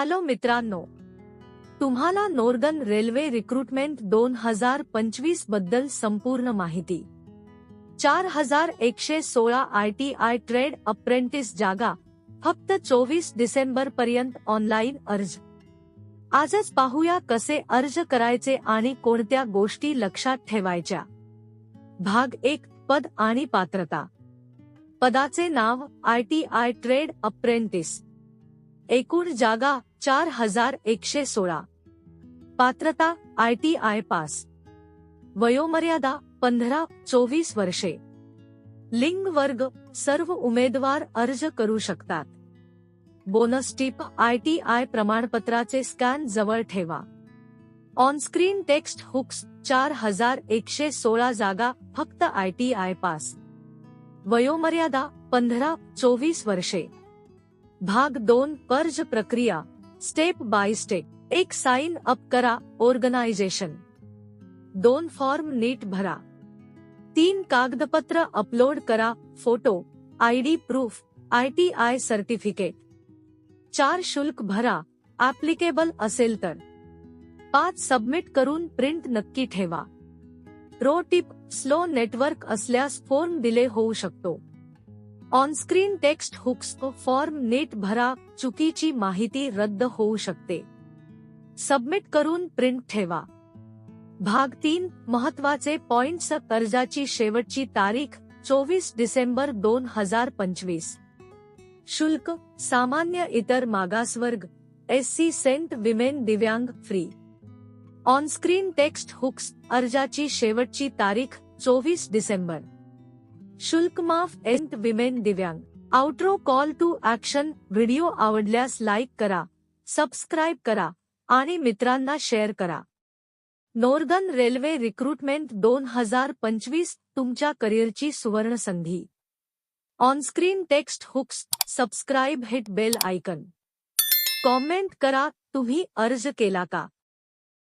Hello मित्रांनो तुम्हाला northern railway recruitment दोन हजार पंचवीसबद्दल संपूर्ण माहिती. चार हजार एकशे सोळा I T I trade apprentice जागा फक्त चोवीस डिसेंबर पर्यंत ऑनलाईन अर्ज. आजच पाहूया कसे अर्ज करायचे आणि कोणत्या गोष्टी लक्षात ठेवायच्या. भाग एक पद आणि पात्रता. पदाचे नाव I T I trade apprentice. एकूण जागा चार हजार एकशे सोळा पात्रता आय टी आय पास. वयोमर्यादा पंधरा चोवीस वर्षे. लिंग वर्ग सर्व उमेदवार अर्ज करू शकतात. Bonus tip I T I प्रमाणपत्राचे scan जवळ ठेवा. ऑनस्क्रीन टेक्स्ट हुक्स चार हजार एकशे सोळा जागा फक्त आय टी आय पास. वयोमर्यादा पंधरा चोवीस वर्षे. भाग दोन, कर्ज प्रक्रिया. स्टेप बाय स्टेप एक साइन अप करा ऑर्गनायझेशन दोन फॉर्म नीट भरा. तीन, कागदपत्र अपलोड करा photo ID proof I T I certificate चार, शुल्क भरा ऍप्लिकेबल असेल तर. पाच सबमिट करून प्रिंट नक्की ठेवा. प्रो टिप स्लो नेटवर्क असल्यास फॉर्म डिले होऊ शकतो. ऑनस्क्रीन टेक्स्ट हुक्स फॉर्म नीट भरा चुकीची माहिती रद्द होऊ शकते. सबमिट करून प्रिंट ठेवा. भाग तीन महत्त्वाचे पॉइंट्स कर्जाची शेवटची तारीख चोवीस डिसेंबर दोन हजार पंचवीस. शुल्क सामान्य इतर मागासवर्ग एस सी सेंट विमेन दिव्यांग फ्री. ऑनस्क्रीन टेक्स्ट हुक्स अर्जाची शेवटची तारीख चोवीस डिसेंबर. शुल्क माफ एंट विमेन दिव्यांग. Outro call to action video आवडल्यास लाईक करा सबस्क्राईब करा आणि मित्रांना शेअर करा. नॉर्दन रेल्वे रिक्रुटमेंट दोन हजार पंचवीस तुमच्या करिअरची सुवर्ण संधी onscreen text hooks subscribe hit bell icon comment करा तुम्ही अर्ज केला का?